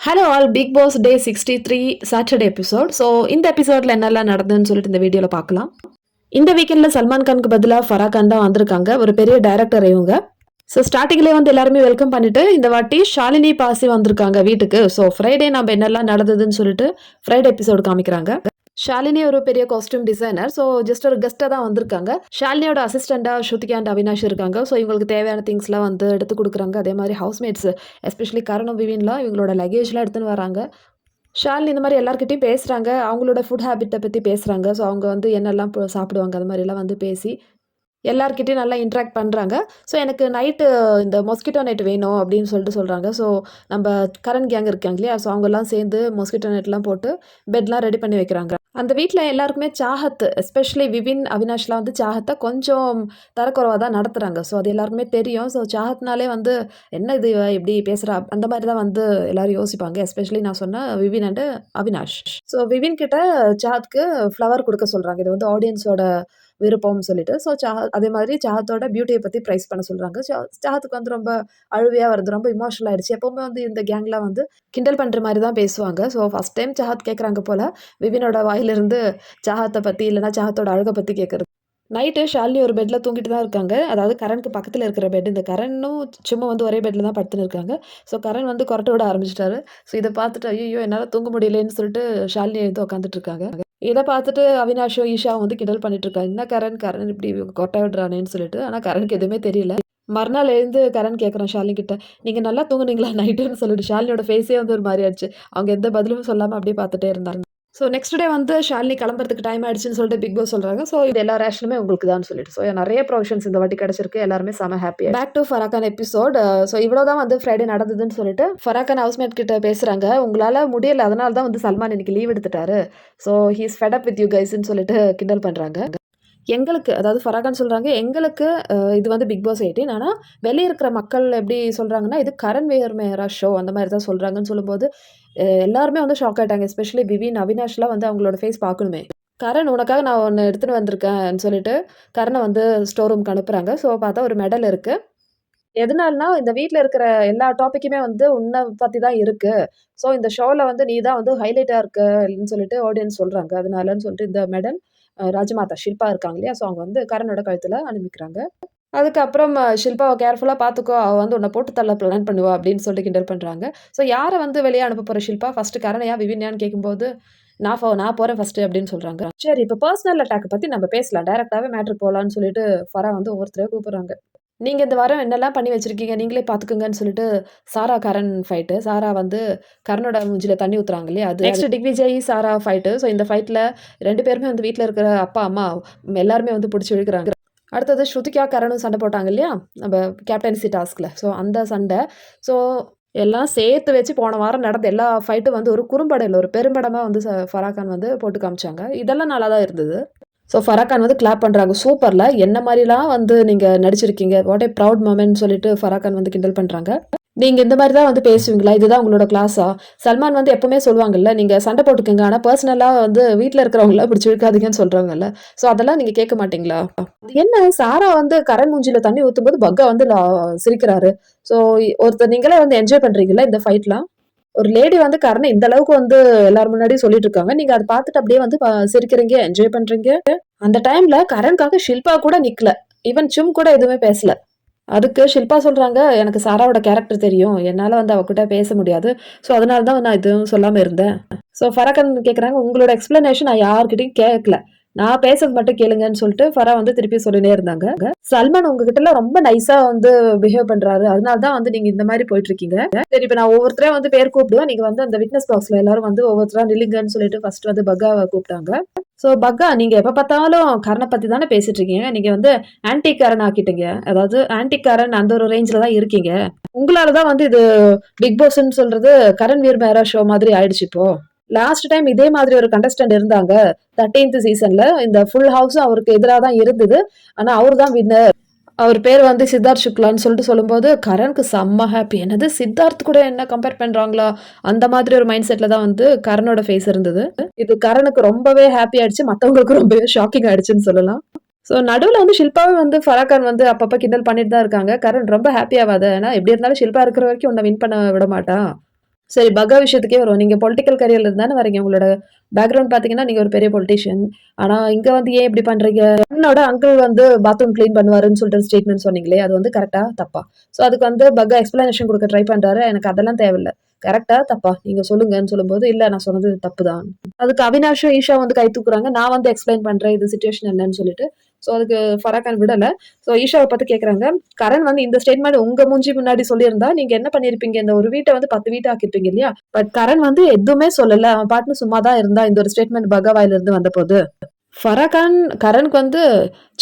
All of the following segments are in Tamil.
Hello all Bigg Boss day sixty three Saturday episode so இந்த எபிசோடில் என்னெல்லாம் நடந்ததுன்னு சொல்லிட்டு இந்த வீடியோவில் பார்க்கலாம். இந்த வீக்கெண்டில் சல்மான் கானுக்கு பதிலாக ஃபரா கான் தான் வந்திருக்காங்க. ஒரு பெரிய டைரக்டர் இவங்க. ஸோ ஸ்டார்டிங்லேயே வந்து எல்லாருமே வெல்கம் பண்ணிட்டு இந்த வாட்டி ஷாலினி பாசி வந்திருக்காங்க வீட்டுக்கு. ஸோ ஃப்ரைடே நம்ம என்னெல்லாம் நடந்ததுன்னு சொல்லிட்டு ஃப்ரைடே எபிசோடு காமிக்கிறாங்க. ஷாலினி ஒரு பெரிய காஸ்டியூம் டிசைனர் ஸோ ஜஸ்ட் ஒரு கெஸ்ட்டாக தான் வந்திருக்காங்க. ஷாலினியோட அசிஸ்டண்ட்டாக ஸ்ருதிகா அண்ட் அவினாஷ் இருக்காங்க. ஸோ இவங்களுக்கு தேவையான திங்ஸ்லாம் வந்து எடுத்து கொடுக்குறாங்க. அதே மாதிரி ஹவுஸ்மேட்ஸ் எஸ்பெஷலி கரணம் விவின்லாம் இவங்களோட லக்கேஜ்லாம் எடுத்துன்னு வராங்க. ஷாலினி இந்த மாதிரி எல்லாருக்கிட்டையும் பேசுகிறாங்க அவங்களோட ஃபுட் ஹேபிட்டை பற்றி பேசுகிறாங்க ஸோ அவங்க வந்து என்னெல்லாம் சாப்பிடுவாங்க அது மாதிரிலாம் வந்து பேசி எல்லாருக்கிட்டையும் நல்லா இன்ட்ராக்ட் பண்ணுறாங்க ஸோ எனக்கு நைட்டு இந்த மொஸ்கிட்டோ நெட் வேணும் அப்படின்னு சொல்லிட்டு சொல்கிறாங்க ஸோ நம்ம கரண் கேங் இருக்காங்க இல்லையா? ஸோ அவங்கெல்லாம் சேர்ந்து மொஸ்கிட்டோ நெட்லாம் போட்டு பெட்லாம் ரெடி பண்ணி வைக்கிறாங்க. அந்த வீட்டில் எல்லாருக்குமே சாகத்து எஸ்பெஷலி விவின் அவினாஷ்லாம் வந்து சாகத்தை கொஞ்சம் தரக்குறவாக தான் நடத்துகிறாங்க ஸோ அது எல்லாருக்குமே தெரியும். ஸோ சாகத்னாலே வந்து என்ன இது எப்படி இப்படி பேசுகிறா அந்த மாதிரி தான் வந்து எல்லோரும் யோசிப்பாங்க. எஸ்பெஷலி நான் சொன்ன Vivian and Avinash. So Vivian கிட்ட சாகத்துக்கு ஃப்ளவர் கொடுக்க சொல்கிறாங்க இது வந்து ஆடியன்ஸோட விருப்பம்னு சொல்லிட்டு. ஸோ சாஹத் அதே மாதிரி சாஹத்தோட பியூட்டியை பற்றி ப்ரைஸ் பண்ண சொல்கிறாங்க சாஹத்துக்கு வந்து ரொம்ப அழுவையாக வருது ரொம்ப இமோஷனல் ஆயிடுச்சு. எப்போவுமே வந்து இந்த கேங்லாம் வந்து கிண்டல் பண்ணுற மாதிரி தான் பேசுவாங்க. ஸோ ஃபஸ்ட் டைம் சாஹத் கேட்குறாங்க போல் விபினோட வாயிலிருந்து சாஹத்தை பற்றி இல்லைன்னா சாஹத்தோட அழகை பற்றி கேட்குறது நைட்டு ஷாலினி ஒரு பெட்டில் தூங்கிட்டு தான் இருக்காங்க. அதாவது கரனுக்கு பக்கத்தில் இருக்கிற பெட் இந்த கரண்னும் சும்மா வந்து ஒரே பெட்டில் தான் படுத்துன்னு இருக்காங்க. ஸோ கரண் வந்து கொரட்டை விட ஆரம்பிச்சிட்டாரு. ஸோ இதை பார்த்துட்டு ஐயோ என்னால் தூங்க முடியலன்னு சொல்லிட்டு ஷாலினி எழுந்து உட்காந்துட்டு இருக்காங்க. இதை பார்த்துட்டு அவினாஷோ ஈஷாவும் வந்து கிண்டல் பண்ணிட்டு இருக்காங்க என்ன கரண்? கரண் இப்படி கொட்டை விடுறானேன்னு சொல்லிட்டு. ஆனால் கரனுக்கு எதுவுமே தெரியல. மறுநாள் எழுந்து கரண் கேட்குறான் ஷாலினி கிட்ட நீங்கள் நல்லா தூங்குனீங்களா நைட்டுன்னு? சொல்லிட்டு. ஷாலினியோட ஃபேஸே வந்து ஒரு மாதிரி ஆயிடுச்சு. அவங்க எந்த பதிலும் சொல்லாமல் அப்படியே பார்த்துட்டே இருந்தாங்க. ஸோ நெக்ஸ்ட் டே வந்து ஷாலினி கிளம்புறதுக்கு டைம் ஆயிடுச்சுன்னு சொல்லிட்டு பிக் பாஸ் சொல்கிறாங்க ஸோ இது எல்லா ரேஷனுமே உங்களுக்கு தான் சொல்லிட்டு. ஸோ நிறைய ப்ரொவிஷன்ஸ் இந்த வாட்டி கிடச்சிருக்கு. எல்லாருமே செம happy back to Farah Khan episode so இவ்வளோ தான் வந்து ஃப்ரைடே நடந்ததுன்னு சொல்லிட்டு ஃபராக்கான் ஹவுஸ்மேட் கிட்ட பேசுகிறாங்க உங்களால் முடியல. அதனால தான் வந்து சல்மான் இன்னைக்கு லீவ் எடுத்துட்டாரு. So he's fed up with you கைஸ்ன்னு சொல்லிட்டு கிண்டல் பண்ணுறாங்க எங்களுக்கு அதாவது ஃபராகான் சொல்கிறாங்க எங்களுக்கு இது வந்து பிக் பாஸ் எயிட்டின் ஆனால் வெளியே இருக்கிற மக்கள் எப்படி சொல்கிறாங்கன்னா இது கரண் வேர் மேரா ஷோ அந்த மாதிரி தான் சொல்கிறாங்கன்னு சொல்லும்போது எல்லாருமே வந்து ஷாக் ஆயிட்டாங்க எஸ்பெஷலி விவின் அவினாஷ்லாம் வந்து அவங்களோட ஃபேஸ் பார்க்கணுமே. கரண் உனக்காக நான் ஒன்று எடுத்துகிட்டு வந்திருக்கேன்னு சொல்லிட்டு கரணை வந்து ஸ்டோர் ரூம்க்கு அனுப்புகிறாங்க ஸோ பார்த்தா ஒரு மெடல் இருக்குது எதனால்னா இந்த வீட்டில் இருக்கிற எல்லா டாப்பிக்குமே வந்து உன்னை பற்றி தான் இருக்குது ஸோ இந்த ஷோவில் வந்து நீ தான் வந்து ஹைலைட்டாக இருக்குன்னு சொல்லிட்டு ஆடியன்ஸ் சொல்கிறாங்க அதனாலன்னு சொல்லிட்டு இந்த மெடல் ராஜமாதா ஷில்பா இருக்காங்க இல்லையா? ஸோ அவங்க வந்து கரனோட கழுத்தில் அனுப்பிக்கிறாங்க. அதுக்கப்புறம் ஷில்பாவை கேர்ஃபுல்லாக பார்த்துக்கோ அவள் வந்து உன்னை போட்டு தள்ள பிளான் பண்ணுவா அப்படின்னு சொல்லிட்டு கிண்டல் பண்ணுறாங்க ஸோ யாரை வந்து வெளியே அனுப்ப போகிற ஷில்பா? ஃபஸ்ட்டு கரணையா விவின்யான்னு கேட்கும்போது நான் ஃபோ நான் போகிறேன் ஃபஸ்ட்டு அப்படின்னு சொல்கிறாங்க சரி இப்போ பர்சனல் அட்டாக் பற்றி நம்ம பேசலாம். டேரெக்டாகவே மேட்ரு போகலான்னு சொல்லிட்டு ஃபரா வந்து ஒவ்வொருத்தரையும் கூப்பிட்றாங்க. நீங்கள் இந்த வாரம் என்னெல்லாம் பண்ணி வச்சிருக்கீங்க? நீங்களே பார்த்துக்குங்கன்னு சொல்லிட்டு சாரா கரண் ஃபைட்டு சாரா வந்து கரனோட மூஞ்சில தண்ணி ஊத்துறாங்க இல்லையா? அது நெக்ஸ்ட் டிக்விஜய் சாரா ஃபைட்டு ஸோ இந்த ஃபைட்டில் ரெண்டு பேருமே வந்து வீட்டில் இருக்கிற அப்பா அம்மா எல்லாருமே வந்து பிடிச்சி இழுக்கிறாங்க. அடுத்தது ஸ்ருதிகா கரணும் சண்டை போட்டாங்க இல்லையா? நம்ம கேப்டன்சி டாஸ்கில் ஸோ அந்த சண்டை. ஸோ எல்லாம் சேர்த்து வச்சு போன வாரம் நடந்த எல்லா ஃபைட்டும் வந்து ஒரு குறும்படையில் ஒரு பெரும்படமாக வந்து ச- ஃபராகான் வந்து போட்டு காமிச்சாங்க. இதெல்லாம் நல்லா தான் இருந்தது? ஸோ ஃபராகான் வந்து கிளாப் பண்ணுறாங்க சூப்பரில் என்ன மாதிரிலாம் வந்து நீங்கள் நடிச்சிருக்கீங்க? வாட் ஏ ப்ரவுட் மொமெண்ட் சொல்லிட்டு ஃபராகான் வந்து கிண்டல் பண்ணுறாங்க நீங்கள் இந்த மாதிரி தான் வந்து பேசுவீங்களா? இதுதான் உங்களோட கிளாஸா சல்மான் வந்து எப்பவுமே சொல்லுவாங்கல்ல நீங்கள் சண்டை போட்டுக்கோங்க. ஆனால் பர்சனலாக வந்து வீட்டில் இருக்கிறவங்கள பிடிச்சி இழுக்காதீங்கன்னு சொல்கிறாங்கல்ல ஸோ அதெல்லாம் நீங்கள் கேட்க மாட்டீங்களா? என்ன சாரா வந்து கரண் மூஞ்சியில் தண்ணி ஊற்றும் போது பக்கா வந்து லா- சிரிக்கிறாரு. ஸோ ஒருத்தர் நீங்களே வந்து என்ஜாய் பண்ணுறீங்களா இந்த ஃபைட்லாம் ஒரு லேடி வந்து கரணை இந்த அளவுக்கு வந்து எல்லாரும் முன்னாடி சொல்லிட்டு இருக்காங்க. நீங்க அதை பார்த்துட்டு அப்படியே வந்து சிரிக்கிறீங்க என்ஜாய் பண்றீங்க. அந்த டைம்ல கரண்காக ஷில்பா கூட நிக்கல. ஈவன் சும் கூட எதுவுமே பேசல. அதுக்கு ஷில்பா சொல்கிறாங்க எனக்கு சாராவோட கேரக்டர் தெரியும். என்னால் வந்து அவகிட்ட பேச முடியாது. ஸோ அதனால தான் நான் எதுவும் சொல்லாமல் இருந்தேன். ஸோ ஃபரக்கன் கேட்குறாங்க உங்களோட எக்ஸ்பிளனேஷன் நான் யார்கிட்டையும் கேட்கல நான் பேசுறது மட்டும் கேளுங்கன்னு சொல்லிட்டு ஃபரா வந்து திருப்பி சொல்லினே இருந்தாங்க. சல்மான் உங்ககிட்ட எல்லாம் ரொம்ப நைஸா வந்து பிஹேவ் பண்றாரு. அதனால தான் வந்து நீங்க இந்த மாதிரி போயிட்டு இருக்கீங்க சரி இப்போ நான் ஒவ்வொருத்தரையும் வந்து பேர் கூப்பிடுவேன். நீங்க வந்து அந்த விட்னஸ் பாக்ஸ்ல எல்லாரும் வந்து ஒவ்வொருத்தரா நில்லுங்கன்னு சொல்லிட்டு ஃபர்ஸ்ட் வந்து பக்காவை கூப்பிட்டாங்க. ஸோ பக்கா நீங்க எப்ப பார்த்தாலும் கரனை பத்தி தானே பேசிட்டு இருக்கீங்க. நீங்க வந்து ஆன்டி கரண் ஆக்கிட்டீங்க. அதாவது ஆன்டி கரண் அந்த ஒரு ரேஞ்சில தான் இருக்கீங்க. உங்களால தான் வந்து இது பிக் பாஸ்ன்னு சொல்றது கரண் வீர் மேரா ஷோ மாதிரி ஆயிடுச்சு இப்போ. லாஸ்ட் டைம் இதே மாதிரி ஒரு கண்டஸ்டன்ட் இருந்தாங்க. தேர்ட்டீன்த் சீசன்ல இந்த ஃபுல் ஹவுஸும் அவருக்கு எதிராக தான் இருந்தது. ஆனா அவர் தான் வின்னர் அவர் பேர் வந்து சித்தார்த் சுக்லான்னு சொல்லிட்டு சொல்லும்போது கரனுக்கு செம்ம ஹாப்பி என்னது சித்தார்த் கூட என்ன கம்பேர் பண்ணுறாங்களா அந்த மாதிரி ஒரு மைண்ட் செட்டில் தான் வந்து கரனோட ஃபேஸ் இருந்தது. இது கரனுக்கு ரொம்பவே ஹாப்பி ஆயிடுச்சு. மற்றவங்களுக்கு ரொம்பவே ஷாக்கிங் ஆயிடுச்சுன்னு சொல்லலாம். ஸோ நடுவில் வந்து ஷில்பாவே வந்து ஃபராகான் வந்து அப்பப்போ கிண்டல் பண்ணிட்டு தான் இருக்காங்க. கரண் ரொம்ப ஹாப்பி ஆகாது ஏன்னா எப்படி இருந்தாலும் ஷில்பா இருக்கிற வரைக்கும் உன்னை வின் பண்ண விட மாட்டான். சரி பகா விஷயத்துக்கே வரும் நீங்கள் பொலிட்டிக்கல் கரியர்ல இருந்தானே வரீங்க. உங்களோட பேக்ரவுண்ட் பார்த்தீங்கன்னா நீங்கள் ஒரு பெரிய பொலிட்டிஷியன் ஆனால் இங்கே வந்து ஏன் இப்படி பண்ணுறீங்க என்னோட அங்கிள் வந்து பாத்ரூம் க்ளீன் பண்ணுவாருன்னு சொல்லிட்டு ஸ்டேட்மெண்ட் சொன்னீங்களே அது வந்து கரெக்டாக தப்பா? ஸோ அதுக்கு வந்து பகா எக்ஸ்பிளனேஷன் கொடுக்க ட்ரை பண்ணுறாரு எனக்கு அதெல்லாம் தேவையில்ல. கரெக்டா தப்பா? நீங்க சொல்லுங்கன்னு சொல்லும்போது இல்ல நான் சொன்னது தப்பு தான் அதுக்கு அவினாஷும் ஈஷா வந்து கை தூக்குறாங்க. நான் வந்து எக்ஸ்பிளைன் பண்றேன் இது சுச்சுவேஷன் என்னன்னு சொல்லிட்டு. ஸோ அதுக்கு ஃபராக்கான் விடல. ஸோ ஈஷாவை பார்த்து கேட்குறாங்க கரண் வந்து இந்த ஸ்டேட்மெண்ட் உங்க மூஞ்சி முன்னாடி சொல்லியிருந்தா நீங்க என்ன பண்ணிருப்பீங்க இந்த ஒரு வீட்டை வந்து பத்து வீட்டை ஆக்கிருப்பீங்க இல்லையா? பட் கரண் வந்து எதுவுமே சொல்லல. அவன் பாட்டுன்னு சும்மா தான் இருந்தா இந்த ஒரு ஸ்டேட்மெண்ட் பகவாயிலிருந்து வந்த போது. ஃபரகான் கரனுக்கு வந்து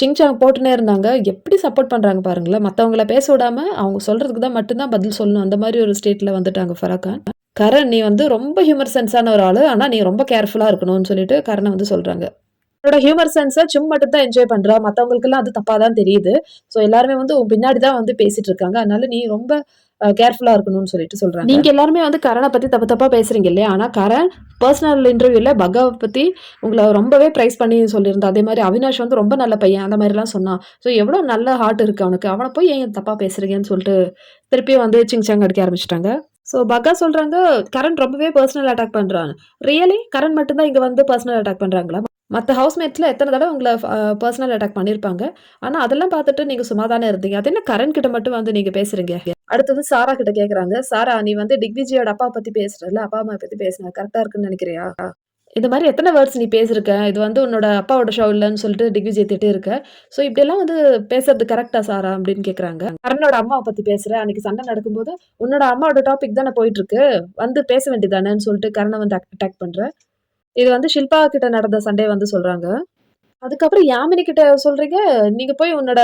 சிங்சாங் போட்டுனே இருந்தாங்க. எப்படி சப்போர்ட் பண்றாங்க பாருங்களேன். மற்றவங்கள பேச விடாமல் அவங்க சொல்றதுக்கு தான் மட்டும்தான் பதில் சொல்லணும். அந்த மாதிரி ஒரு ஸ்டேட்டில் வந்துட்டாங்க ஃபரகான். கரண் நீ வந்து ரொம்ப ஹியூமர் சென்ஸான ஒரு ஆள். ஆனால் நீ ரொம்ப கேர்ஃபுல்லாக இருக்கணும்னு சொல்லிட்டு கரனை வந்து சொல்கிறாங்க அவரோட ஹியூமர் சென்ஸை சும் மட்டும் தான் என்ஜாய் பண்ணுறா மற்றவங்களுக்கெல்லாம் அது தப்பாக தான் தெரியுது. ஸோ எல்லாருமே வந்து உன் பின்னாடி தான் வந்து பேசிகிட்டு இருக்காங்க. அதனால நீ ரொம்ப கேர்ஃபுல்லா இருக்கணும்னு சொல்லிட்டு சொல்றாங்க. நீங்க எல்லாருமே வந்து கரனை பத்தி தப்பு தப்பா பேசுறீங்க இல்லையா? ஆனா கரண் பர்சனல் இன்டர்வியூல பகாவை பத்தி உங்களை ரொம்பவே ப்ரைஸ் பண்ணி சொல்லியிருந்தா. அதே மாதிரி அவினாஷ் வந்து ரொம்ப நல்ல பையன் அந்த மாதிரிலாம் சொன்னான் ஸோ எவ்வளோ நல்ல ஹார்ட் இருக்கு அவனுக்கு. அவனை போய் ஏன் தப்பா பேசுறீங்கன்னு சொல்லிட்டு திருப்பியும் வந்து சிங் சாங் அடிக்க ஆரம்பிச்சிட்டாங்க. ஸோ பகா சொல்கிறாங்க கரண் ரொம்பவே பர்சனல் அட்டாக் பண்ணுறாங்க ரியலி கரண் மட்டும்தான் இங்கே வந்து பர்சனல் அட்டாக் பண்ணுறாங்களா மற்ற ஹவுஸ்மேட்ஸில் எத்தனை தடவை உங்களை பர்சனல் அட்டாக் பண்ணியிருப்பாங்க ஆனால் அதெல்லாம் பார்த்துட்டு நீங்கள் சும்மா தானே இருந்தீங்க. அது என்ன கரண் கிட்ட மட்டும் வந்து நீங்கள் பேசுறீங்க? அடுத்தது சாரா கிட்ட கேட்குறாங்க சாரா நீ வந்து டிக்விஜியோட அப்பா பற்றி பேசுகிறல அப்பா அம்மா பற்றி பேசுன கரெக்டாக இருக்குன்னு நினைக்கிறியா? இந்த மாதிரி எத்தனை வேர்ட்ஸ் நீ பேசியிருக்க இது வந்து உன்னோட அப்பாவோட ஷோ இல்லைன்னு சொல்லிட்டு டிக்விஜய் திட்டே இருக்க. ஸோ இப்படியெல்லாம் வந்து பேசுறது கரெக்டா சாரா? அப்படின்னு கேட்குறாங்க கரனோட அம்மாவை பற்றி பேசுகிறேன் அன்னைக்கு சண்டை நடக்கும்போது உன்னோட அம்மாவோட டாபிக் தானே போயிட்டு இருக்கு வந்து பேச வேண்டியதானேன்னு சொல்லிட்டு கரணை வந்து அட்டாக் பண்ணுறேன் இது வந்து ஷில்பா கிட்ட நடந்த சண்டையை வந்து சொல்கிறாங்க அதுக்கப்புறம் யாமினி கிட்ட சொல்றீங்க? நீங்க போய் உன்னோட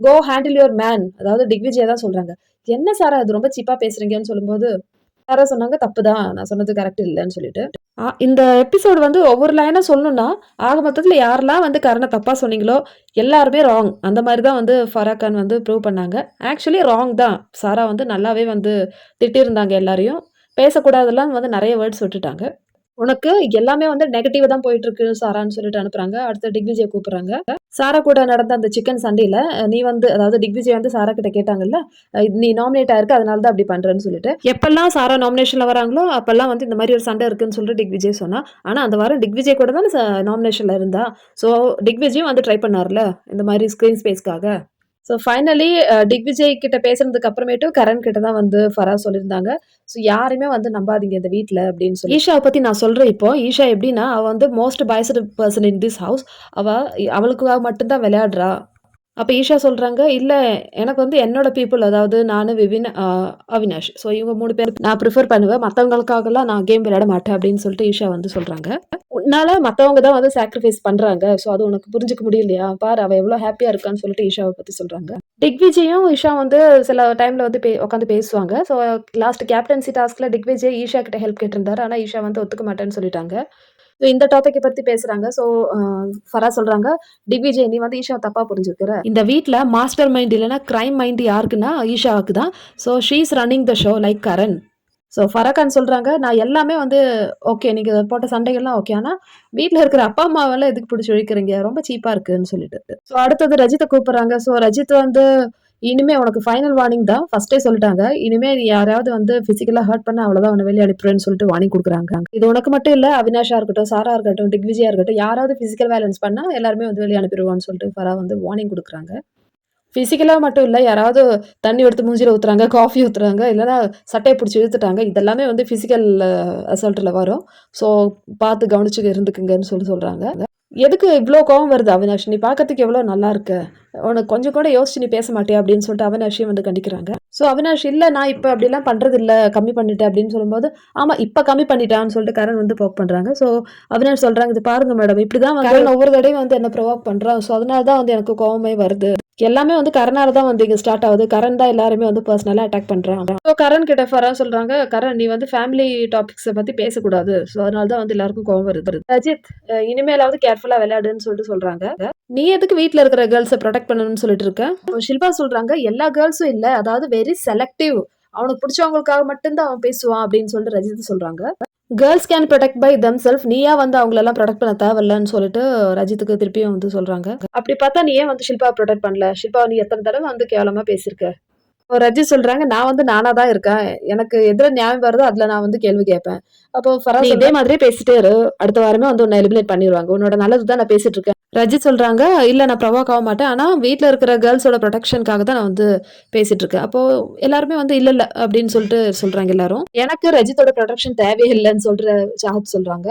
கோ ஹேண்டில் யுவர் மேன் அதாவது டிக்விஜயா தான் சொல்றாங்க. என்ன சாரா அது ரொம்ப சீப்பா பேசுறீங்கன்னு சொல்லும்போது யாராவது சொன்னாங்க தப்பு தான் நான் சொன்னது கரெக்ட் இல்லைன்னு சொல்லிட்டு. இந்த எபிசோடு வந்து ஒவ்வொரு லைனாக சொல்லணும்னா ஆக மொத்தத்தில் யாரெல்லாம் வந்து கரணை தப்பாக சொன்னீங்களோ எல்லாருமே ராங் அந்த மாதிரி தான் வந்து ஃபராக்கான் வந்து ப்ரூவ் பண்ணாங்க. ஆக்சுவலி ராங் தான். சாரா வந்து நல்லாவே வந்து திட்டிருந்தாங்க எல்லாரையும். பேசக்கூடாதெல்லாம் வந்து நிறைய வேர்ட்ஸ் விட்டுட்டாங்க. உனக்கு எல்லாமே வந்து நெகட்டிவ் தான் போயிட்டு இருக்கு சாரான்னு சொல்லிட்டு அனுப்புறாங்க. அடுத்த டிக்விஜய கூப்பிடுறாங்க. சாரா கூட நடந்த அந்த சிக்கன் சண்டையில் நீ வந்து அதாவது டிக்விஜய் வந்து சாரா கிட்ட கேட்டாங்கல்ல நீ நாமினேட் ஆயிருக்கு அதனால தான் அப்படி பண்ணுறேன்னு சொல்லிட்டு. எப்பெல்லாம் சாரா நாமினேஷனில் வராங்களோ அப்பெல்லாம் வந்து இந்த மாதிரி ஒரு சண்டை இருக்குன்னு சொல்லிட்டு டிக்விஜய் சொன்னால் ஆனால் அந்த வாரம் டிக்விஜய் கூட தான் நாமினேஷனில் இருந்தா. ஸோ டிக்விஜயும் வந்து ட்ரை பண்ணார்ல இந்த மாதிரி ஸ்க்ரீன் ஸ்பேஸ்க்காக ஸோ ஃபைனலி டிக்விஜய் கிட்ட பேசுனதுக்கு அப்புறமேட்டு கரண் கிட்ட தான் வந்து ஃபரா சொல்லியிருந்தாங்க. ஸோ யாருமே வந்து நம்பாதீங்க இந்த வீட்டில் அப்படின்னு சொல்லி. ஈஷாவை பற்றி நான் சொல்கிறேன் இப்போ. ஈஷா எப்படின்னா அவள் வந்து most biased person in this house அவள் அவளுக்கு மட்டும்தான் விளையாடுறா. அப்போ ஈஷா சொல்கிறாங்க இல்லை எனக்கு வந்து என்னோட பீப்புள் அதாவது நான் விவின் அவினாஷ். ஸோ இவங்க மூணு பேர் நான் ப்ரிஃபர் பண்ணுவேன். மற்றவங்களுக்காகலாம் நான் கேம் விளையாட மாட்டேன் அப்படின்னு சொல்லிட்டு ஈஷா வந்து சொல்கிறாங்க உன்னால் மற்றவங்க தான் வந்து சாக்ரிஃபைஸ் பண்ணுறாங்க ஸோ அது உனக்கு புரிஞ்சுக்க முடியலையா? பார் அவள் எவ்வளோ ஹாப்பியாக இருக்கான்னு சொல்லிட்டு ஈஷாவை பற்றி சொல்கிறாங்க டிக்விஜயும் ஈஷா வந்து சில டைமில் வந்து பே உட்காந்து பேசுவாங்க. ஸோ லாஸ்ட் கேப்டன்சி டாஸ்கில் டிக்விஜய் ஈஷா கிட்ட ஹெல்ப் கேட்டிருந்தாரு. ஆனால் ஈஷா வந்து ஒத்துக்க மாட்டேன்னு சொல்லிட்டாங்க. ஸோ இந்த டாபிக்கை பற்றி பேசுகிறாங்க ஸோ ஃபரா சொல்கிறாங்க டிவிஜே நீ வந்து ஈஷா தப்பாக புரிஞ்சுக்கிற. இந்த வீட்டில் மாஸ்டர் மைண்ட் இல்லைன்னா க்ரைம் மைண்ட் யாருக்குன்னா ஈஷாவுக்கு தான். So she's running the show like Karan so Farah Khan சொல்கிறாங்க நான் எல்லாமே வந்து ஓகே நீங்கள் போட்ட சண்டைகள்லாம் ஓகே ஆனால் வீட்டில் இருக்கிற அப்பா அம்மாவெல்லாம் எதுக்கு பிடிச்சி ஒழிக்கிறீங்க? ரொம்ப சீப்பாக இருக்குன்னு சொல்லிட்டு. ஸோ அடுத்தது ரஜித்தை கூப்பிட்றாங்க. ஸோ ரஜித் வந்து இனிமே உனக்கு ஃபைனல் வார்னிங் தான். ஃபர்ஸ்டே சொல்லிட்டாங்க. இனிமே நீ யாராவது வந்து பிசிக்கலா ஹர்ட் பண்ண அவ்வளவுதான் உன்னை வெளியே அனுப்புறேன்னு சொல்லிட்டு வார்னிங் கொடுக்குறாங்க. இது உனக்கு மட்டும் இல்ல அவினாஷா இருக்கட்டும் சாரா இருக்கட்டும் டிக்விஜயா இருக்கட்டும் யாராவது பிசிக்கல் வேலன்ஸ் பண்ணா எல்லாருமே வந்து வெளியே அனுப்பிடுவான்னு சொல்லிட்டு ஃபரா வந்து வார்னிங் கொடுக்குறாங்க. ஃபிசிக்கலாக மட்டும் இல்லை யாராவது தண்ணி எடுத்து மூஞ்சியில் ஊற்றுறாங்க காஃபி ஊற்றுறாங்க இல்லைனா சட்டையை பிடிச்சி இழுத்துட்டாங்க இதெல்லாமே வந்து ஃபிசிக்கல் அசல்ட்டில் வரும். ஸோ பார்த்து கவனிச்சு இருந்துக்குங்கன்னு சொல்லி சொல்கிறாங்க எதுக்கு இவ்வளோ கோவம் வருது அவினாஷ்? நீ பார்க்கறதுக்கு எவ்வளோ நல்லா இருக்க? உனக்கு கொஞ்சம் கூட யோசிச்சு நீ பேச மாட்டியா அப்படின்னு சொல்லிட்டு அவினாஷியும் வந்து கண்டிக்கிறாங்க. ஸோ அவினாஷ் இல்லை நான் இப்போ அப்படிலாம் பண்ணுறது இல்லை கம்மி பண்ணிட்டேன். அப்படின்னு சொல்லும்போது ஆமாம் இப்போ கம்மி பண்ணிட்டான்னு சொல்லிட்டு கரண் வந்து போக் பண்ணுறாங்க ஸோ அவினாஷ் சொல்கிறாங்க இது பாருங்க மேடம் இப்படி தான் வந்து ஒவ்வொரு தடையும் வந்து என்ன ப்ரொவோக் பண்ணுறான் ஸோ அதனால தான் வந்து எனக்கு கோவமே வருது. எல்லாமே வந்து கரனால தான் வந்து இங்கே ஸ்டார்ட் ஆகுது. கரண் தான் எல்லாருமே வந்து பர்சனலாக அட்டாக் பண்ணுறாங்க ஸோ கரண் கிட்ட ஃபரா சொல்கிறாங்க கரண் நீ வந்து ஃபேமிலி டாபிக்ஸை பற்றி பேசக்கூடாது. ஸோ அதனால தான் வந்து எல்லாருக்கும் கோவம் வருது. அஜித் இனிமேலாவது கேர்ஃபுல்லாக விளையாடுன்னு சொல்லிட்டு சொல்கிறாங்க நீ எதுக்கு வீட்டில் இருக்கிற கேர்ள்ஸை ப்ரொடெக்ட் பண்ணணும்னு சொல்லிட்டு இருக்கேன் ஷில்பா சொல்கிறாங்க எல்லா கேர்ள்ஸும் இல்லை அதாவது வெரி செலக்டிவ் அவனுக்கு பிடிச்சவங்களுக்காக மட்டும்தான் அவன் பேசுவான் அப்படின்னு சொல்லிட்டு ரஜித் சொல்கிறாங்க girls can protect by them self நீயா வந்து அவங்களெல்லாம் ப்ரொடெக்ட் பண்ண தேவையில்லன்னு சொல்லிட்டு ரஜித்துக்கு திருப்பியும் வந்து சொல்றாங்க. அப்படி பார்த்தா நீ ஏன் வந்து ஷில்பா ப்ரொடெக்ட் பண்ணல? ஷில்பா நீ எத்தனை தடவை வந்து கேவலமா பேசியிருக்க? ரஜி சொல்றாங்க நான் வந்து நானா தான் இருக்கேன். எனக்கு எதுல நியாயம் வருதோ அதுல நான் வந்து கேள்வி கேட்பேன். அப்போ ஃபராஸ் இதே மாதிரியே பேசிட்டே இரு. அடுத்த வாரமே வந்து உன்னை எலிமினேட் பண்ணிடுவாங்க உன்னோட நல்லது தான் நான் பேசிட்டு இருக்கேன். ரஜி சொல்றாங்க இல்ல நான் ப்ரொவோக் ஆக மாட்டேன். ஆனா வீட்ல இருக்கிற கேர்ள்ஸோட ப்ரொடெக்ஷனுக்காக தான் நான் வந்து பேசிட்டு இருக்கேன். அப்போ எல்லாருமே வந்து இல்ல இல்ல அப்படின்னு சொல்லிட்டு சொல்றாங்க எல்லாரும். எனக்கு ரஜித்தோட ப்ரொடெக்ஷன் தேவையே இல்லைன்னு சொல்ற சாஹத் சொல்றாங்க.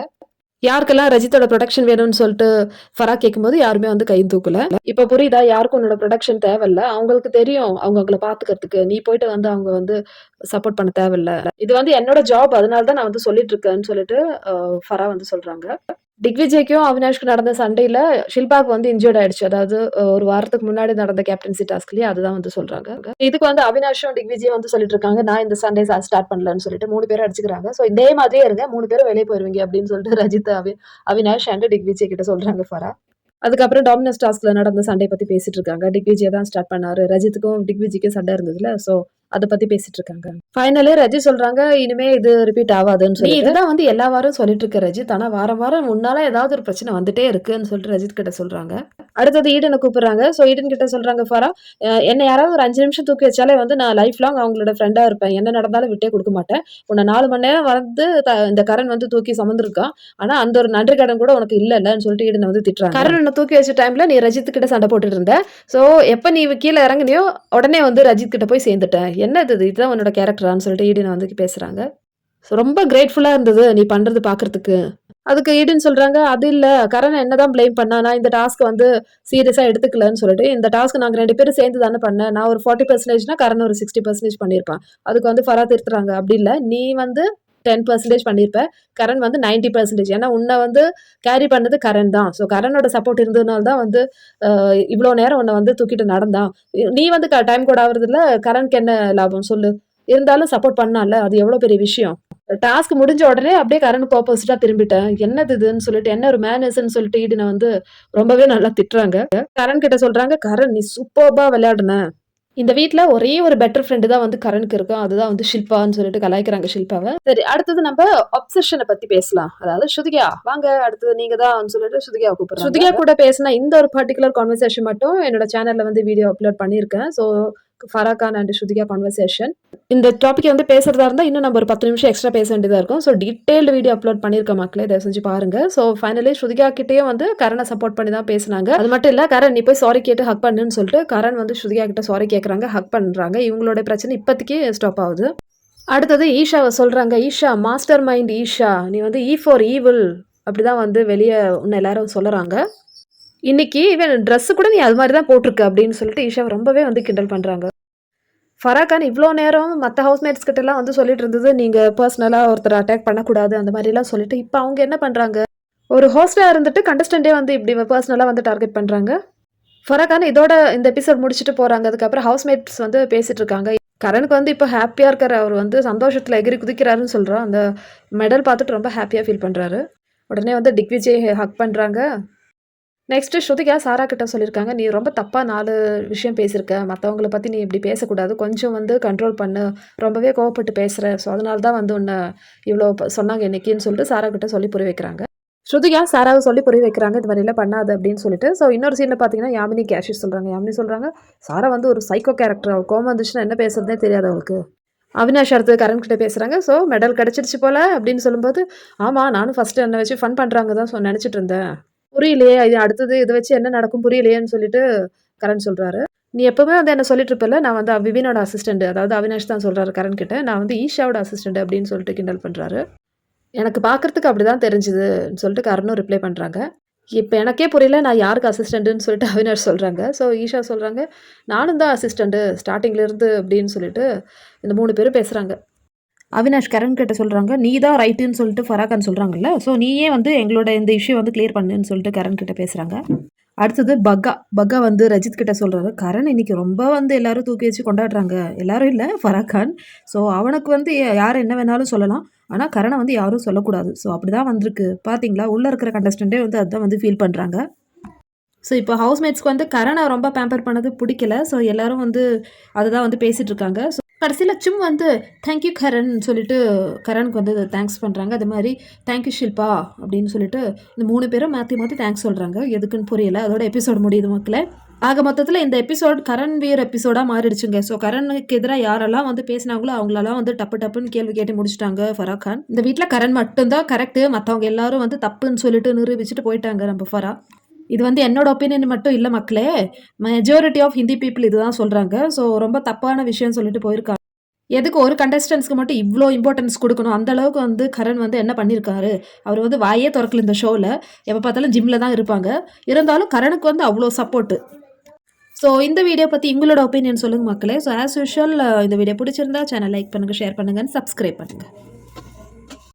யாருக்கெல்லாம் ரஜித்தோட ப்ரொடக்ஷன் வேணும்னு சொல்லிட்டு ஃபரா கேட்கும்போது யாருமே வந்து கை தூக்கல. இப்ப புரியுதா? யாருக்கும் உன்னோட ப்ரொடக்ஷன் தேவையில்ல. அவங்களுக்கு தெரியும். அவங்க அவங்கள பாத்துக்கிறதுக்கு. நீ போயிட்டு வந்து அவங்க வந்து சப்போர்ட் பண்ண தேவையில்ல. இது வந்து என்னோட ஜாப் அதனால தான் நான் வந்து சொல்லிட்டு இருக்கேன்னு சொல்லிட்டு ஃபரா வந்து சொல்றாங்க. திக்விஜய்க்கும் அவினாஷ்க்கு நடந்த சண்டையில ஷில்பாக்கு வந்து இன்ஜூர்ட் ஆயிடுச்சு. அதாவது ஒரு வாரத்துக்கு முன்னாடி நடந்த கேப்டன்சி டாஸ்க்லயே அதுதான் வந்து சொல்றாங்க. இதுக்கு வந்து அவினாஷும் டிக்விஜயும் வந்து சொல்லிட்டு இருக்காங்க நான் இந்த சண்டே ஸ்டார்ட் பண்ணலன்னு சொல்லிட்டு மூணு பேரும் அடிச்சுக்கிறாங்க. ஸோ இதே மாதிரியே இருங்க மூணு பேரும் வெளியே போயிருவீங்க அப்படின்னு சொல்லிட்டு ரஜித் அவி அவினாஷ் அண்ட் டிக்விஜய் கிட்ட சொல்றாங்க ஃபரா. அதுக்கப்புறம் டாமினஸ் டாஸ்க்ல நடந்த சண்டை பத்தி பேசிட்டு இருக்காங்க டிக்விஜய் தான் ஸ்டார்ட் பண்ணாரு. ரஜித்துக்கும் டிக்விஜிக்கும் சண்டை இருந்ததுல சோ அதை பத்தி பேசிட்டு இருக்காங்க ஃபைனலி ரஜி சொல்றாங்க இனிமே இது ரிப்பீட் ஆகாதுன்னு சொல்லி இதுதான் வந்து எல்லா வாரம் சொல்லிட்டு இருக்க ரஜித் ஆனா வாரம் வாரம் முன்னால ஏதாவது ஒரு பிரச்சனை வந்துட்டே இருக்குன்னு சொல்லிட்டு ரஜித் கிட்ட சொல்றாங்க. அடுத்தது ஈடனை கூப்பிடுறாங்க. சோ ஈடன் கிட்ட சொல்றாங்க ஃபாரா என்ன யாராவது ஒரு அஞ்சு நிமிஷம் தூக்கி வச்சாலே வந்து நான் லைஃப் லாங் அவங்களோட ஃப்ரெண்டா இருப்பேன். என்ன நடந்தாலும் விட்டே கொடுக்க மாட்டேன். உன்னை நாலு மணி நேரம் வந்து இந்த கரண் வந்து தூக்கி சுமந்துருக்கான். ஆனா அந்த ஒரு நன்றி கடன் கூட உனக்கு இல்ல இல்லன்னு சொல்லிட்டு ஈடனை வந்து திட்டுறாங்க. கரண் உன்னை தூக்கி வச்ச டைம்ல நீ ரஜித் கிட்ட சண்டை போட்டுட்டு இருந்த. சோ எப்ப நீ கீழே இறங்குனியோ உடனே வந்து ரஜித் கிட்ட போய் சேர்ந்துட்டேன் என்ன இது? இதுதான் உன்னோட கேரக்டரான்னு சொல்லிட்டு ஈடனை வந்து பேசுகிறாங்க ஸோ ரொம்ப கிரேட்ஃபுல்லாக இருந்தது நீ பண்ணுறது பார்க்குறதுக்கு அதுக்கு ஈடுன்னு சொல்கிறாங்க அது இல்லை. கரண் என்னதான் ப்ளேம் பண்ணா நான் இந்த டாஸ்க் வந்து சீரியஸாக எடுத்துக்கலன்னு சொல்லிட்டு இந்த டாஸ்க் நாங்கள் ரெண்டு பேரும் சேர்ந்து தானே பண்ணேன். நான் ஒரு ஃபார்ட்டி பர்சன்டேஜ்னா கரண் ஒரு சிக்ஸ்டி பர்சன்டேஜ் பண்ணியிருப்பான். அதுக்கு வந்து ஃபரா திருத்துறாங்க. அப்படி இல்லை. நீ வந்து டென் பர்சன்டேஜ் பண்ணியிருப்பேன் கரண் வந்து நைன்டி பர்சன்டேஜ் ஏன்னா உன்னை வந்து கேரி பண்ணது கரண் தான். ஸோ கரனோட சப்போர்ட் இருந்ததுனால தான் வந்து இவ்வளோ நேரம் உன்னை வந்து தூக்கிட்டு நடந்தான். நீ வந்து க டைம் கூட ஆகுறதுல கரண்ட்க்கு என்ன லாபம் சொல்லு. இருந்தாலும் சப்போர்ட் பண்ணால அது எவ்வளோ பெரிய விஷயம். டாஸ்க் முடிஞ்ச உடனே அப்படியே கரண்ட் ஆப்போசிட்டாக திரும்பிட்டேன். என்னது இதுன்னு சொல்லிட்டு என்ன ஒரு மேனேஜர்னு சொல்லிட்டு ஈடினை வந்து ரொம்பவே நல்லா திட்டுறாங்க. கரண் கிட்ட சொல்கிறாங்க கரண் நீ சூப்பர்பாக விளையாடுன. இந்த வீட்ல ஒரே ஒரு பெட்டர் ஃப்ரெண்டு தான் வந்து கரனுக்கு இருக்கும் அதுதான் வந்து ஷில்பான்னு சொல்லிட்டு கலாய்க்கிறாங்க ஷில்பாவை. சரி அடுத்தது நம்ம அப்சஷனை பத்தி பேசலாம். அதாவது ஸ்ருதிகா வாங்க அடுத்தது நீங்க தான் சொல்லிட்டு ஸ்ருதிகா கூப்பிடுறோம் ஸ்ருதிகா கூட பேசினா இந்த ஒரு பர்டிகுலர் கான்வர்சேஷன் மட்டும் என்னோட சேனல்ல வந்து வீடியோ அப்லோட் பண்ணியிருக்கேன். So Farah Khan and Shrutika conversation இந்த டாப்பிக்கை வந்து பேசுறதா இருந்தால் இன்னும் நம்ம ஒரு பத்து நிமிஷம் எக்ஸ்ட்ரா பேச வேண்டியதாக இருக்கும். ஸோ டீட்டெயில்டு வீடியோ அப்லோட் பண்ணியிருக்க மக்களே தயவு செஞ்சு பாருங்க. ஸோ ஃபைனலி ஸ்ருதிகா கிட்டேயும் வந்து கரனை சப்போர்ட் பண்ணி தான் பேசினாங்க. அது மட்டும் இல்லை கரண் நீ போய் சாரி கேட்டு ஹக் பண்ணுன்னு சொல்லிட்டு கரண் வந்து ஸ்ருதிகா கிட்ட சாரி கேட்குறாங்க ஹக் பண்ணுறாங்க இவங்களோட பிரச்சனை இப்போதைக்கு ஸ்டாப் ஆகுது. அடுத்தது ஈஷாவை சொல்கிறாங்க ஈஷா மாஸ்டர் மைண்ட் ஈஷா நீ வந்து ஈ ஃபார் ஈவில் அப்படிதான் வந்து வெளியே உன்னை எல்லாரும் சொல்லுறாங்க. இன்னைக்கு இவன் ட்ரெஸ்ஸு கூட நீ அது மாதிரி தான் போட்டிருக்க அப்படின்னு சொல்லிட்டு ஈஷாவை ரொம்பவே வந்து கிண்டல் பண்ணுறாங்க ஃபரா கான் இவ்வளோ நேரம் மற்ற ஹவுஸ்மேட்ஸ் கிட்டலாம் வந்து சொல்லிட்டு இருந்தது. நீங்கள் பர்சனலாக ஒருத்தர் அட்டாக் பண்ணக்கூடாது அந்த மாதிரிலாம் சொல்லிட்டு இப்போ அவங்க என்ன பண்ணுறாங்க ஒரு ஹோஸ்டாக இருந்துட்டு கண்டஸ்டண்டே வந்து இப்படி பர்சனலாக வந்து டார்கெட் பண்ணுறாங்க ஃபராகான் இதோட இந்த எபிசோட் முடிச்சுட்டு போகிறாங்க அதுக்கப்புறம் ஹவுஸ்மேட்ஸ் வந்து பேசிட்டு இருக்காங்க. கரனுக்கு வந்து இப்போ ஹாப்பியாக இருக்கிற அவர் வந்து சந்தோஷத்தில் எகிரி குதிக்கிறாருன்னு சொல்கிறோம் அந்த மெடல் பார்த்துட்டு ரொம்ப ஹாப்பியாக ஃபீல் பண்ணுறாரு உடனே வந்து டிக்விஜய் ஹக் பண்ணுறாங்க நெக்ஸ்ட் ஸ்ருதிகா சாரா கிட்ட சொல்லியிருக்காங்க. நீ ரொம்ப தப்பாக நாலு விஷயம் பேசியிருக்க. மற்றவங்கள பற்றி நீ இப்படி பேசக்கூடாது. கொஞ்சம் வந்து கண்ட்ரோல் பண்ணு. ரொம்பவே கோவப்பட்டு பேசுகிற ஸோ அதனால தான் வந்து உன்னை இவ்வளோ சொன்னாங்க இன்னைக்குன்னு சொல்லிட்டு சாரா கிட்ட சொல்லி புரிய வைக்கிறாங்க. ஸ்ருதிகா சாராவை சொல்லி புரிய வைக்கிறாங்க. இது மாதிரிலாம் பண்ணாது அப்படின்னு சொல்லிட்டு. ஸோ இன்னொரு சீனில் பார்த்தீங்கன்னா யாமினி கேஷிஷ் சொல்கிறாங்க யாமினி சொல்கிறாங்க சாரா வந்து ஒரு சைக்கோ கேரக்டர் அவள் கோவம் வந்துச்சுன்னா என்ன பேசுறதுனே தெரியாது அவளுக்கு. அவினாஷ் அடுத்து கரண் கிட்ட பேசுகிறாங்க ஸோ மெடல் கிடச்சிருச்சு போல் அப்படின்னு சொல்லும்போது ஆமாம் நானும் ஃபஸ்ட்டு என்னை வச்சு ஃபன் பண்ணுறாங்க தான் ஸோ நினச்சிட்டு இருந்தேன். புரியலையே இது அடுத்தது இதை வச்சு என்ன நடக்கும் புரியலையேன்னு சொல்லிட்டு கரண் சொல்கிறாரு நீ எப்பவுமே வந்து என்ன சொல்லிட்டு இருப்பல நான் வந்து விபினோட அசிஸ்டன்ட் அதாவது அவினாஷ் தான் சொல்கிறாரு கரண் கிட்ட நான் வந்து ஈஷாவோட அசிஸ்டண்ட் அப்படின்னு சொல்லிட்டு கிண்டல் பண்ணுறாரு எனக்கு பார்க்கறதுக்கு அப்படிதான் தெரிஞ்சுதுன்னு சொல்லிட்டு கரணும் ரிப்ளை பண்ணுறாங்க இப்போ எனக்கே புரியல நான் யாருக்கு அசிஸ்டண்ட்டுன்னு சொல்லிட்டு அவினாஷ் சொல்கிறாங்க ஸோ ஈஷா சொல்கிறாங்க நானும் தான் அசிஸ்டண்ட்டு ஸ்டார்டிங்லேருந்து அப்படின்னு சொல்லிட்டு இந்த மூணு பேரும் பேசுகிறாங்க அவினாஷ் கரண் கிட்ட சொல்கிறாங்க நீ தான் ரைட்டுன்னு சொல்லிட்டு ஃபராகான் சொல்கிறாங்கல்ல ஸோ நீயே வந்து எங்களோட இந்த இஷ்யூ வந்து கிளியர் பண்ணுன்னு சொல்லிட்டு கரண் கிட்ட பேசுகிறாங்க அடுத்தது பக்கா பக்கா வந்து ரஜித் கிட்ட சொல்கிறாரு கரண் இன்னைக்கு ரொம்ப வந்து எல்லாரும் தூக்கி வச்சு கொண்டாடுறாங்க எல்லாரும் இல்லை ஃபராகான் ஸோ அவனுக்கு வந்து யார் என்ன வேணாலும் சொல்லலாம் ஆனால் கரணை வந்து யாரும் சொல்லக்கூடாது ஸோ அப்படி தான் வந்திருக்கு. பார்த்தீங்களா உள்ளே இருக்கிற கண்டஸ்டண்ட்டே வந்து அதுதான் வந்து ஃபீல் பண்ணுறாங்க ஸோ இப்போ ஹவுஸ்மேட்ஸ்க்கு வந்து கரணை ரொம்ப பேம்பர் பண்ணது பிடிக்கல ஸோ எல்லாரும் வந்து அதுதான் வந்து பேசிகிட்டு இருக்காங்க கடைசியில் சும் வந்து தேங்க்யூ கரண் சொல்லிட்டு கரனுக்கு வந்து தேங்க்ஸ் பண்ணுறாங்க அது மாதிரி தேங்க்யூ ஷில்பா அப்படின்னு சொல்லிட்டு இந்த மூணு பேரும் மாற்றி மாற்றி தேங்க்ஸ் சொல்கிறாங்க எதுக்குன்னு புரியல. அதோட எபிசோட் முடியுது மக்களை. ஆக மொத்தத்தில் இந்த எபிசோட் கரண் வீர் எபிசோடாக மாறிடுச்சுங்க. ஸோ கரனுக்கு எதிராக யாரெல்லாம் வந்து பேசினாங்களோ அவங்களெல்லாம் வந்து டப்பு டப்புன்னு கேள்வி கேட்டு முடிச்சிட்டாங்க ஃபராக் கான். இந்த வீட்டில் கரண் மட்டும்தான் கரெக்டு மற்றவங்க எல்லாரும் வந்து தப்புன்னு சொல்லிட்டு நிரூபிச்சுட்டு போயிட்டாங்க நம்ம ஃபரா. இது வந்து என்னோட ஒப்பீனியன் மட்டும் இல்லை மக்களே. மெஜாரிட்டி ஆஃப் ஹிந்தி பீப்புள் இதுதான் சொல்கிறாங்க ஸோ ரொம்ப தப்பான விஷயம் சொல்லிட்டு போயிருக்காங்க. எதுக்கு ஒரு கண்டஸ்டன்ஸ்க்கு மட்டும் இவ்வளோ இம்பார்ட்டன்ஸ் கொடுக்கணும்? அந்த அளவுக்கு வந்து கரண் வந்து என்ன பண்ணியிருக்காரு அவர் வந்து வாயே திறக்கல இந்த ஷோவில் எப்போ பார்த்தாலும் ஜிம்மில் தான் இருப்பாங்க. இருந்தாலும் கரணுக்கு வந்து அவ்வளோ சப்போர்ட்டு ஸோ இந்த வீடியோ பற்றி உங்களோட ஒப்பீனியன் சொல்லுங்கள் மக்களே. ஸோ ஆஸ் யூஷுவல் இந்த வீடியோ பிடிச்சிருந்தா சேனல் லைக் பண்ணுங்கள் ஷேர் பண்ணுங்கள் சப்ஸ்கிரைப் பண்ணுங்கள்